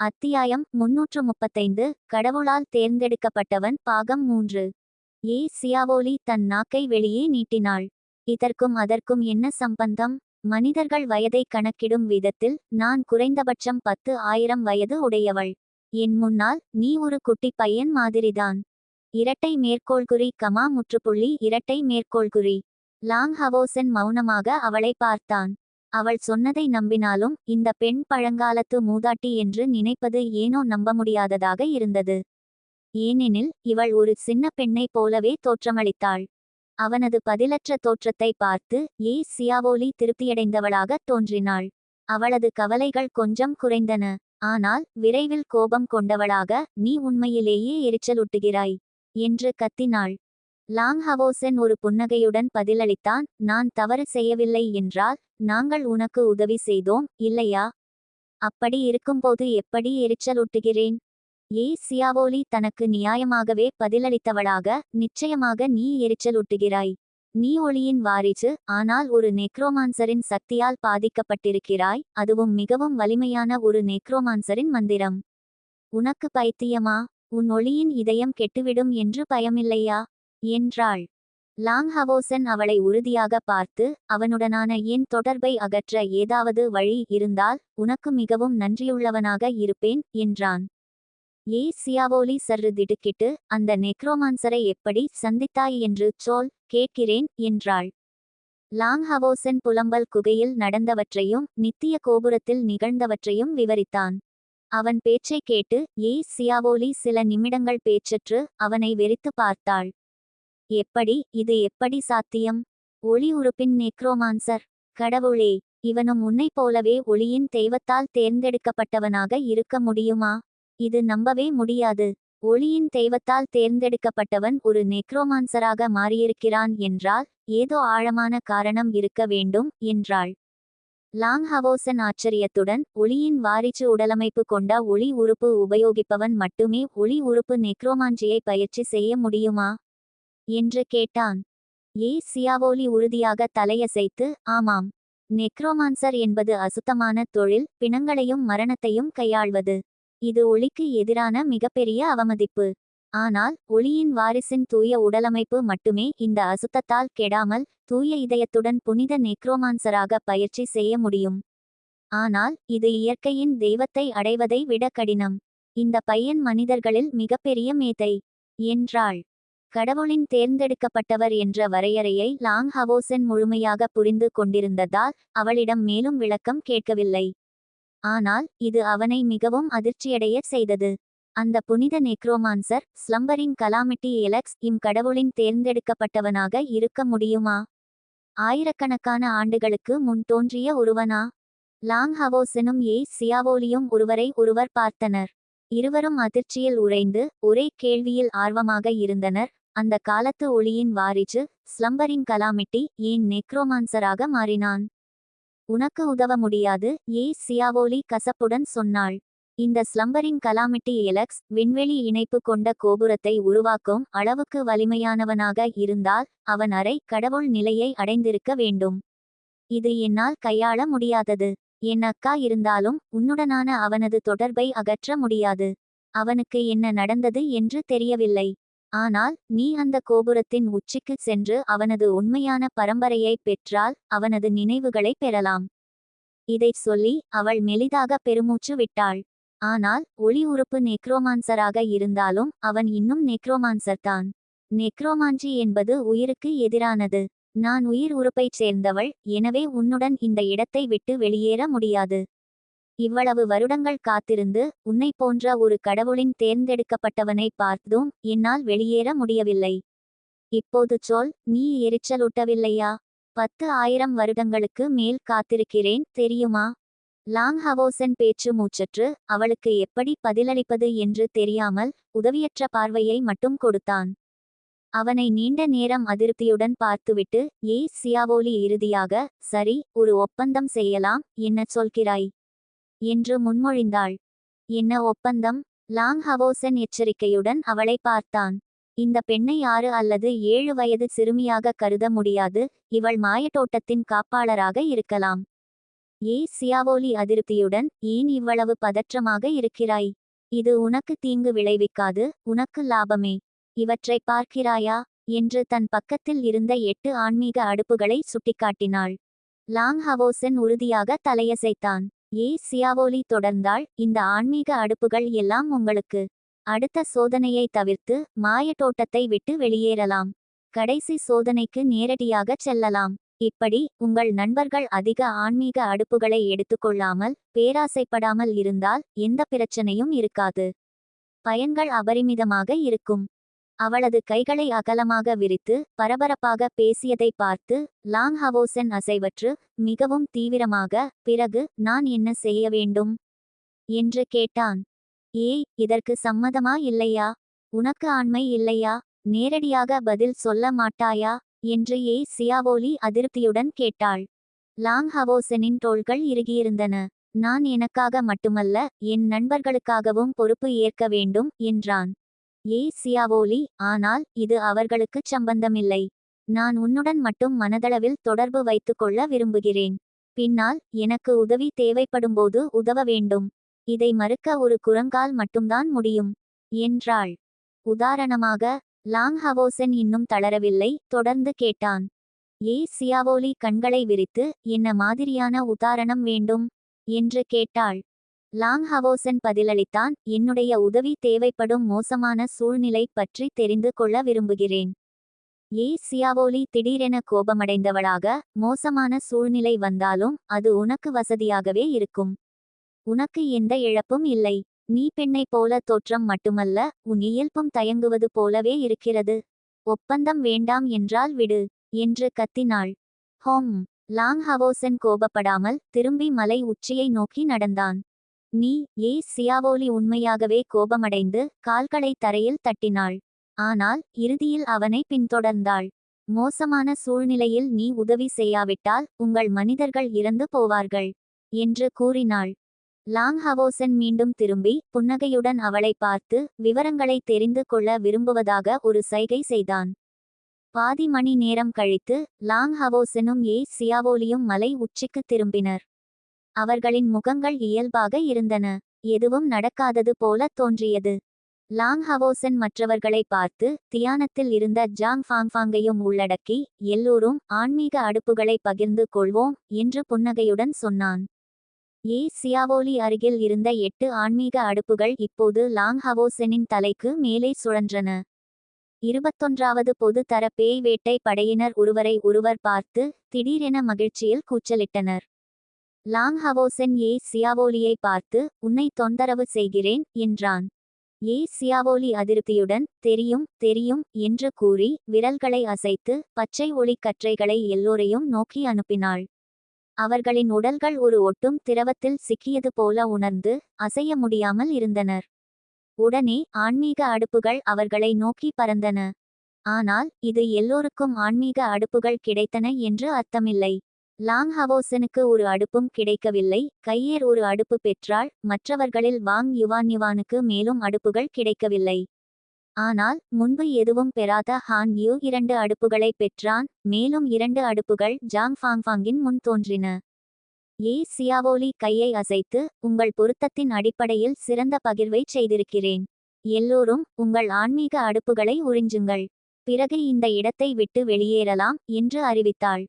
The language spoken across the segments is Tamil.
அத்தியாயம் முன்னூற்று முப்பத்தைந்து. கடவுளால் தேர்ந்தெடுக்கப்பட்டவன் பாகம் மூன்று. ஏ. சியாவோலி தன் நாக்கை வெளியே நீட்டினாள். இதற்கும் அதற்கும் என்ன சம்பந்தம்? மனிதர்கள் வயதை கணக்கிடும் விதத்தில் நான் குறைந்தபட்சம் பத்து ஆயிரம் வயது உடையவள். என் முன்னால் நீ ஒரு குட்டி பையன் மாதிரிதான். இரட்டை மேற்கோள்குறி கமா முற்றுப்புள்ளி இரட்டை மேற்கோள்குறி. லாங் ஹவோசன் மௌனமாக அவளை பார்த்தான். அவள் சொன்னதை நம்பினாலும் இந்த பெண் பழங்காலத்து மூதாட்டி என்று நினைப்பது ஏனோ நம்ப முடியாததாக இருந்தது. ஏனெனில் இவள் ஒரு சின்ன பெண்ணைப் போலவே தோற்றமளித்தாள். அவனது பதிலற்ற தோற்றத்தை பார்த்து ஏ சியாவோலி திருப்தியடைந்தவளாகத் தோன்றினாள். அவளது கவலைகள் கொஞ்சம் குறைந்தன. ஆனால் விரைவில் கோபம் கொண்டவளாக நீ உண்மையிலேயே எரிச்சலூட்டுகிறாய் என்று கத்தினாள். லாங் ஹவோசன் ஒரு புன்னகையுடன் பதிலளித்தான் நான் தவறு செய்யவில்லை என்றால் நாங்கள் உனக்கு உதவி செய்தோம் இல்லையா? அப்படி இருக்கும்போது எப்படி எரிச்சலூட்டுகிறேன்? ஏ சியாவோலி தனக்கு நியாயமாகவே பதிலளித்தவளாக நிச்சயமாக நீ எரிச்சலூட்டுகிறாய். நீ ஒளியின் வாரிசு ஆனால் ஒரு நெக்ரோமான்சரின் சக்தியால் பாதிக்கப்பட்டிருக்கிறாய் அதுவும் மிகவும் வலிமையான ஒரு நெக்ரோமான்சரின் மந்திரம். உனக்கு பைத்தியமா? உன் ஒளியின் இதயம் கெட்டுவிடும் என்று பயமில்லையா? என்றாள். லாங்ஹவோசன் அவளை உறுதியாக பார்த்து அவனுடனான என் தொடர்பை அகற்ற ஏதாவது வழி இருந்தால் உனக்கு மிகவும் நன்றியுள்ளவனாக இருப்பேன் என்றான். ஏ சியாவோலி சர்று திடுக்கிட்டு அந்த நெக்ரோமான்சரை எப்படி சந்தித்தாய் என்று சோல் கேட்கிறேன் என்றாள். லாங்ஹவோசன் புலம்பல் குகையில் நடந்தவற்றையும் நித்திய கோபுரத்தில் நிகழ்ந்தவற்றையும் விவரித்தான். அவன் பேச்சைக் கேட்டு ஏ சியாவோலி சில நிமிடங்கள் பேச்சற்று அவனை வெறித்து பார்த்தாள். எப்படி இது எப்படி சாத்தியம்? ஒளி உறுப்பின் நெக்ரோமான்சர் கடவுளே இவனும் உன்னைப் போலவே ஒளியின் தெய்வத்தால் தேர்ந்தெடுக்கப்பட்டவனாக இருக்க முடியுமா? இது நம்பவே முடியாது. ஒளியின் தெய்வத்தால் தேர்ந்தெடுக்கப்பட்டவன் ஒரு நெக்ரோமான்சராக மாறியிருக்கிறான் என்றால் ஏதோ ஆழமான காரணம் இருக்க வேண்டும் என்றாள். லாங் ஹவோசன் ஆச்சரியத்துடன் ஒளியின் வாரிச்சு உடலமைப்பு கொண்ட ஒளி உறுப்பு உபயோகிப்பவன் மட்டுமே ஒளி உறுப்பு நெக்ரோமாஞ்சியை பயிற்சி செய்ய முடியுமா? என்று கேட்டான். ஏ சியாவோலி உறுதியாக தலையசைத்து ஆமாம். நெக்ரோமான்சர் என்பது அசுத்தமான தொழில் பிணங்களையும் மரணத்தையும் கையாள்வது. இது ஒளிக்கு எதிரான மிகப்பெரிய அவமதிப்பு. ஆனால் ஒளியின் வாரிசின் தூய உடலமைப்பு மட்டுமே இந்த அசுத்தத்தால் கெடாமல் தூய இதயத்துடன் புனித நெக்ரோமான்சராக பயிற்சி செய்ய முடியும். ஆனால் இது இயற்கையின் தெய்வத்தை அடைவதை விட கடினம். இந்த பையன் மனிதர்களில் மிகப்பெரிய மேதை என்றாள். கடவுளின் தேர்ந்தெடுக்கப்பட்டவர் என்ற வரையறையை லாங் ஹவோசென் முழுமையாக புரிந்து கொண்டிருந்ததால் அவளிடம் மேலும் விளக்கம் கேட்கவில்லை. ஆனால் இது அவனை மிகவும் அதிர்ச்சியடைய செய்தது. அந்த புனித நெக்ரோமான்சர் ஸ்லம்பரிங் கலாமிட்டி எலக்ஸ் இம் கடவுளின் தேர்ந்தெடுக்கப்பட்டவனாக இருக்க முடியுமா? ஆயிரக்கணக்கான ஆண்டுகளுக்கு முன் தோன்றிய ஒருவனா? லாங் ஹவோசனும் ஏ சியாவோலியும் ஒருவரை ஒருவர் பார்த்தனர். இருவரும் அதிர்ச்சியில் உறைந்து ஒரே கேள்வியில் ஆர்வமாக இருந்தனர். அந்த காலத்து ஒளியின் வாரிச்சு ஸ்லம்பரிங் கலாமிட்டி ஏன் நெக்ரோமான்சராக மாறினான்? உனக்கு உதவ முடியாது ஏ. சியாவோலி கசப்புடன் சொன்னாள். இந்த ஸ்லம்பரிங் கலாமிட்டி எலக்ஸ் விண்வெளி இணைப்பு கொண்ட கோபுரத்தை உருவாக்கும் அளவுக்கு வலிமையானவனாக இருந்தால் அவன் அறை கடவுள் நிலையை அடைந்திருக்க வேண்டும். இது என்னால் கையாள முடியாதது. என் அக்கா இருந்தாலும் உன்னுடனான அவனது தொடர்பை அகற்ற முடியாது. அவனுக்கு என்ன நடந்தது என்று தெரியவில்லை. ஆனால் நீ அந்த கோபுரத்தின் உச்சிக்கு சென்று அவனது உண்மையான பரம்பரையை பெற்றால் அவனது நினைவுகளை பெறலாம். இதைச் சொல்லி அவள் மெலிதாக பெருமூச்சு விட்டாள். ஆனால் ஒளி உறுப்பு நெக்ரோமான்சராக இருந்தாலும் அவன் இன்னும் நெக்ரோமான்சர் தான். நெக்ரோமான்சி என்பது உயிருக்கு எதிரானது. நான் உயிர் உறுப்பைச் சேர்ந்தவள் எனவே உன்னுடன் இந்த இடத்தை விட்டு வெளியேற முடியாது. இவ்வளவு வருடங்கள் காத்திருந்து உன்னை போன்ற ஒரு கடவுளின் தேர்ந்தெடுக்கப்பட்டவனை பார்த்தும் என்னால் வெளியேற முடியவில்லை. இப்போது சொல் நீ எரிச்சலூட்டவில்லையா? பத்து ஆயிரம் வருடங்களுக்கு மேல் காத்திருக்கிறேன் தெரியுமா? லாங் ஹவோசன் பேச்சு மூச்சற்று அவளுக்கு எப்படி பதிலளிப்பது என்று தெரியாமல் உதவியற்ற பார்வையை மட்டும் கொடுத்தான். அவனை நீண்ட நேரம் அதிருப்தியுடன் பார்த்துவிட்டு ஏ சியாவோலி இறுதியாக சரி ஒரு ஒப்பந்தம் செய்யலாம் என்ன சொல்கிறாய்? என்று முன்மொழிந்தாள். என்ன ஒப்பந்தம்? லாங் ஹவோசன் எச்சரிக்கையுடன் அவளை பார்த்தான். இந்த பெண்ணை ஆறு அல்லது ஏழு வயது சிறுமியாக கருத முடியாது. இவள் மாயத்தோட்டத்தின் காப்பாளராக இருக்கலாம். ஏ. சியாவோலி அதிருப்தியுடன் ஏன் இவ்வளவு பதற்றமாக இருக்கிறாய்? இது உனக்கு தீங்கு விளைவிக்காது. உனக்கு லாபமே. இவற்றை பார்க்கிறாயா? என்று தன் பக்கத்தில் இருந்த எட்டு ஆன்மீக அடுப்புகளை சுட்டிக்காட்டினாள். லாங் ஹவோசன் உறுதியாக தலையசைத்தான். ஏ சியாவோலி தொடர்ந்தால் இந்த ஆன்மீக அடுப்புகள் எல்லாம் உங்களுக்கு. அடுத்த சோதனையை தவிர்த்து மாயத்தோட்டத்தை விட்டு வெளியேறலாம். கடைசி சோதனைக்கு நேரடியாகச் செல்லலாம். இப்படி உங்கள் நண்பர்கள் அதிக ஆன்மீக அடுப்புகளை எடுத்துக்கொள்ளாமல் பேராசைப்படாமல் இருந்தால் எந்த பிரச்சனையும் இருக்காது. பயன்கள் அபரிமிதமாக இருக்கும். அவளது கைகளை அகலமாக விரித்து பரபரப்பாக பேசியதை பார்த்து லாங் ஹவோசன் அசைவற்று மிகவும் தீவிரமாக பிறகு நான் என்ன செய்ய வேண்டும் என்று கேட்டான். ஏய் இதற்கு சம்மதமா இல்லையா? உனக்கு ஆண்மை இல்லையா? நேரடியாக பதில் சொல்ல மாட்டாயா என்று ஏய் சியாவோலி அதிருப்தியுடன் கேட்டாள். லாங் ஹவோசனின் தோள்கள் இறுகியிருந்தன. நான் எனக்காக மட்டுமல்ல என் நண்பர்களுக்காகவும் பொறுப்பு ஏற்க வேண்டும் என்றான். ஏ சியாவோலி ஆனால் இது அவர்களுக்குச் சம்பந்தமில்லை. நான் உன்னுடன் மட்டும் மனதளவில் தொடர்பு வைத்துக்கொள்ள விரும்புகிறேன். பின்னால் எனக்கு உதவி தேவைப்படும்போது உதவ வேண்டும். இதை மறுக்க ஒரு குரங்கால் மட்டும்தான் முடியும். என்றாள். உதாரணமாக லாங் ஹவோசன் இன்னும் தளரவில்லை தொடர்ந்து கேட்டான். ஏ சியாவோலி கண்களை விரித்து என்ன மாதிரியான உதாரணம் வேண்டும்? என்று கேட்டாள். லாங் ஹவோசன் பதிலளித்தான் என்னுடைய உதவி தேவைப்படும் மோசமான சூழ்நிலை பற்றி தெரிந்து கொள்ள விரும்புகிறேன். ஏ சியாவோலி திடீரென கோபமடைந்தவளாக மோசமான சூழ்நிலை வந்தாலும் அது உனக்கு வசதியாகவே இருக்கும். உனக்கு எந்த இழப்பும் இல்லை. நீ பெண்ணைப் போல தோற்றம் மட்டுமல்ல உன் இயல்பும் தயங்குவது போலவே இருக்கிறது. ஒப்பந்தம் வேண்டாம் என்றால் விடு என்று கத்தினாள். ஹோம். லாங் ஹவோசன் கோபப்படாமல் திரும்பி மலை உச்சியை நோக்கி நடந்தான். நீ ஏ சியாவோலி உண்மையாகவே கோபமடைந்து கால்களை தரையில் தட்டினாள். ஆனால் இறுதியில் அவனை பின்தொடர்ந்தாள். மோசமான சூழ்நிலையில் நீ உதவி செய்யாவிட்டால் உங்கள் மனிதர்கள் இறந்து போவார்கள் என்று கூறினாள். லாங் ஹவோசன் மீண்டும் திரும்பி புன்னகையுடன் அவளை பார்த்து விவரங்களை தெரிந்து கொள்ள விரும்புவதாக ஒரு சைகை செய்தான். பாதி மணி நேரம் கழித்து லாங் ஹவோசனும் ஏ சியாவோலியும் மலை உச்சிக்கு திரும்பினர். அவர்களின் முகங்கள் இயல்பாக இருந்தன. எதுவும் நடக்காதது போல தோன்றியது. லாங் ஹவோசன் மற்றவர்களை பார்த்து தியானத்தில் இருந்த ஜாங் ஃபாங்ஃபாங்கையும் உள்ளடக்கி எல்லோரும் ஆன்மீக அடுப்புகளை பகிர்ந்து கொள்வோம் என்று புன்னகையுடன் சொன்னான். ஏ சியாவோலி அருகில் இருந்த எட்டு ஆன்மீக அடுப்புகள் இப்போது லாங் ஹவோசெனின் தலைக்கு மேலே சுழன்றன. இருபத்தொன்றாவது பொது தர பேய் வேட்டை படையினர் ஒருவரை ஒருவர் பார்த்து திடீரென மகிழ்ச்சியில் கூச்சலிட்டனர். லாங் ஹவோசென் ஏ சியாவோலியை பார்த்து உன்னை தொந்தரவு செய்கிறேன் என்றான். ஏ சியாவோலி அதிருப்தியுடன் தெரியும் தெரியும் என்று கூறி விரல்களை அசைத்து பச்சை ஒளிக்கற்றைகளை எல்லோரையும் நோக்கி அனுப்பினாள். அவர்களின் உடல்கள் ஒரு ஒட்டும் திரவத்தில் சிக்கியது போல உணர்ந்து அசைய முடியாமல் இருந்தனர். உடனே ஆன்மீக அடுப்புகள் அவர்களை நோக்கி பறந்தன. ஆனால் இது எல்லோருக்கும் ஆன்மீக அடுப்புகள் கிடைத்தன என்று அர்த்தமில்லை. லாங் ஹவோசனுக்கு ஒரு அடுப்பும் கிடைக்கவில்லை. கையேர் ஒரு அடுப்பு பெற்றால் மற்றவர்களில் வாங் யுவான் யுவானுக்கு மேலும் அடுப்புகள் கிடைக்கவில்லை. ஆனால் முன்பு எதுவும் பெறாத ஹான் யூ இரண்டு அடுப்புகளை பெற்றான். மேலும் இரண்டு அடுப்புகள் ஜாங் ஃபாங்ஃபாங்கின் முன் தோன்றின. ஏ சியாவோலி கையை அசைத்து உங்கள் பொருத்தத்தின் அடிப்படையில் சிறந்த பகிர்வை செய்திருக்கிறேன். எல்லோரும் உங்கள் ஆன்மீக அடுப்புகளை உறிஞ்சுங்கள். பிறகு இந்த இடத்தை விட்டு வெளியேறலாம் என்று அறிவித்தாள்.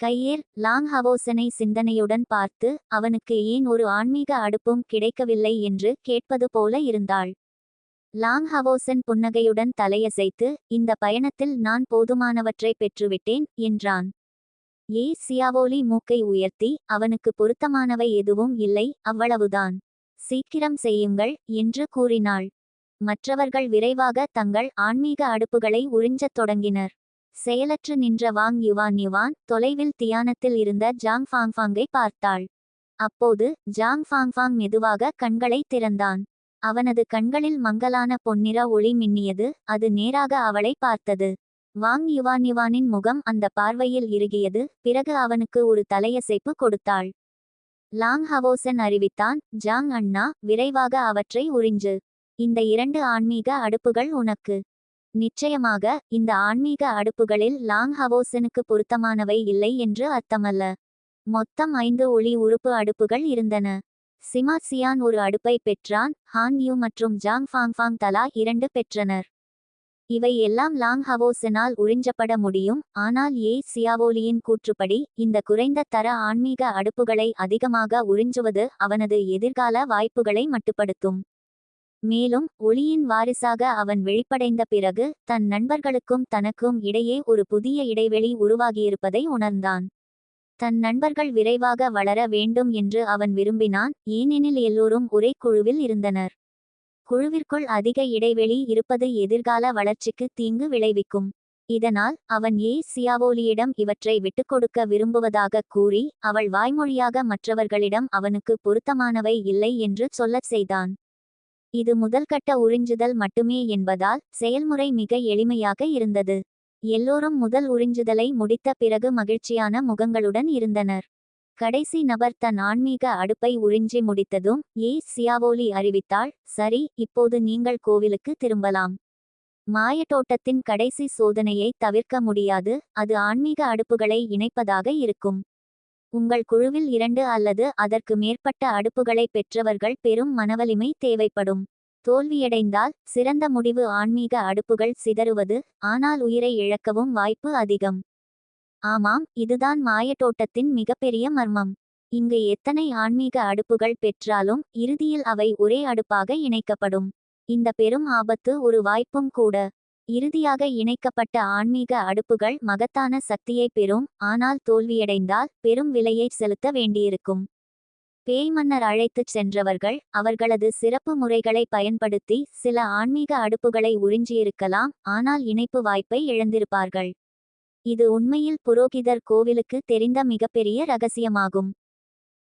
கையேர் லாங் ஹவோசனை சிந்தனையுடன் பார்த்து அவனுக்கு ஏன் ஒரு ஆன்மீக அடுப்பும் கிடைக்கவில்லை? என்று கேட்பது போல இருந்தாள். லாங் ஹவோசன் புன்னகையுடன் தலையசைத்து இந்த பயணத்தில் நான் போதுமானவற்றை பெற்றுவிட்டேன் என்றான். ஏ சியாவோலி மூக்கை உயர்த்தி அவனுக்கு பொருத்தமானவை எதுவும் இல்லை அவ்வளவுதான். சீக்கிரம் செய்யுங்கள் என்று கூறினாள். மற்றவர்கள் விரைவாக தங்கள் ஆன்மீக அடுப்புகளை உறிஞ்சத் தொடங்கினர். செயலற்று நின்ற வாங் யுவான் யுவான் தொலைவில் தியானத்தில் இருந்த ஜாங் ஃபாங்ஃபாங்கை பார்த்தாள். அப்போது ஜாங் ஃபாங்ஃபாங் மெதுவாக கண்களை திறந்தான். அவனது கண்களில் மங்கலான பொன்னிற ஒளி மின்னியது. அது நேராக அவளை பார்த்தது. வாங் யுவான் யுவானின் முகம் அந்த பார்வையில் இறுகியது. பிறகு அவனுக்கு ஒரு தலையசைப்பு கொடுத்தாள். லாங் ஹவோசன் அறிவித்தான் ஜாங் அண்ணா விரைவாக அவற்றை உறிஞ்சு. இந்த இரண்டு ஆன்மீக அடுப்புகள் உனக்கு. நிச்சயமாக இந்த ஆன்மீக அடுப்புகளில் லாங் ஹவோசனுக்கு பொருத்தமானவை இல்லை என்று அர்த்தமல்ல. மொத்தம் ஐந்து ஒளி உறுப்பு அடுப்புகள் இருந்தன. சிமா சியான் ஒரு அடுப்பை பெற்றான் ஹான் யூ மற்றும் ஜாங் ஃபாங்ஃபாங் தலா இரண்டு பெற்றனர். இவை எல்லாம் லாங் ஹவோசனால் உறிஞ்சப்பட முடியும் ஆனால் ஏ சியாவோலியின் கூற்றுப்படி இந்த குறைந்த தர ஆன்மீக அடுப்புகளை அதிகமாக உறிஞ்சுவது அவனது எதிர்கால வாய்ப்புகளை மட்டுப்படுத்தும். மேலும் ஒளியின் வாரிசாக அவன் வெளிப்படைந்த பிறகு தன் நண்பர்களுக்கும் தனக்கும் இடையே ஒரு புதிய இடைவெளி உருவாகியிருப்பதை உணர்ந்தான். தன் நண்பர்கள் விரைவாக வளர வேண்டும் என்று அவன் விரும்பினான் ஏனெனில் எல்லோரும் ஒரே குழுவில் இருந்தனர். குழுவிற்குள் அதிக இடைவெளி இருப்பது எதிர்கால வளர்ச்சிக்கு தீங்கு விளைவிக்கும். இதனால் அவன் ஏ. சியாவோலியிடம் இவற்றை விட்டுக்கொடுக்க விரும்புவதாக கூறி அவள் வாய்மொழியாக மற்றவர்களிடம் அவனுக்கு பொருத்தமானவை இல்லை என்று சொல்லச் செய்தான். இது முதல்கட்ட உறிஞ்சுதல் மட்டுமே என்பதால் செயல்முறை மிக எளிமையாக இருந்தது. எல்லோரும் முதல் உறிஞ்சுதலை முடித்த பிறகு மகிழ்ச்சியான முகங்களுடன் இருந்தனர். கடைசி நபர் தன் ஆன்மீக அடுப்பை உறிஞ்சி முடித்ததும் ஏ. சியாவோலி அறிவித்தாள் சரி இப்போது நீங்கள் கோவிலுக்கு திரும்பலாம். மாயத்தோட்டத்தின் கடைசி சோதனையை தவிர்க்க முடியாது அது ஆன்மீக அடுப்புகளை இணைப்பதாக இருக்கும். உங்கள் குழுவில் இரண்டு அல்லது அதற்கு மேற்பட்ட அடுப்புகளை பெற்றவர்கள் பெரும் மனவலிமை தேவைப்படும். தோல்வியடைந்தால் சிறந்த முடிவு ஆன்மீக அடுப்புகள் சிதறுவது ஆனால் உயிரை இழக்கவும் வாய்ப்பு அதிகம். ஆமாம் இதுதான் மாயத்தோட்டத்தின் மிகப்பெரிய மர்மம். இங்கு எத்தனை ஆன்மீக அடுப்புகள் பெற்றாலும் இறுதியில் அவை ஒரே அடுப்பாக இணைக்கப்படும். இந்த பெரும் ஆபத்து ஒரு வாய்ப்பும் கூட. இறுதியாக இணைக்கப்பட்ட ஆன்மீக அடுப்புகள் மகத்தான சக்தியை பெறும். ஆனால் தோல்வியடைந்தால் பெரும் விலையை செலுத்த வேண்டியிருக்கும். பேய் மன்னர் அழைத்துச் சென்றவர்கள் அவர்களது சிறப்பு முறைகளை பயன்படுத்தி சில ஆன்மீக அடுப்புகளை உறிஞ்சியிருக்கலாம். ஆனால் இணைப்பு வாய்ப்பை இழந்திருப்பார்கள். இது உண்மையில் புரோகிதர் கோவிலுக்கு தெரிந்த மிகப்பெரிய ரகசியமாகும்.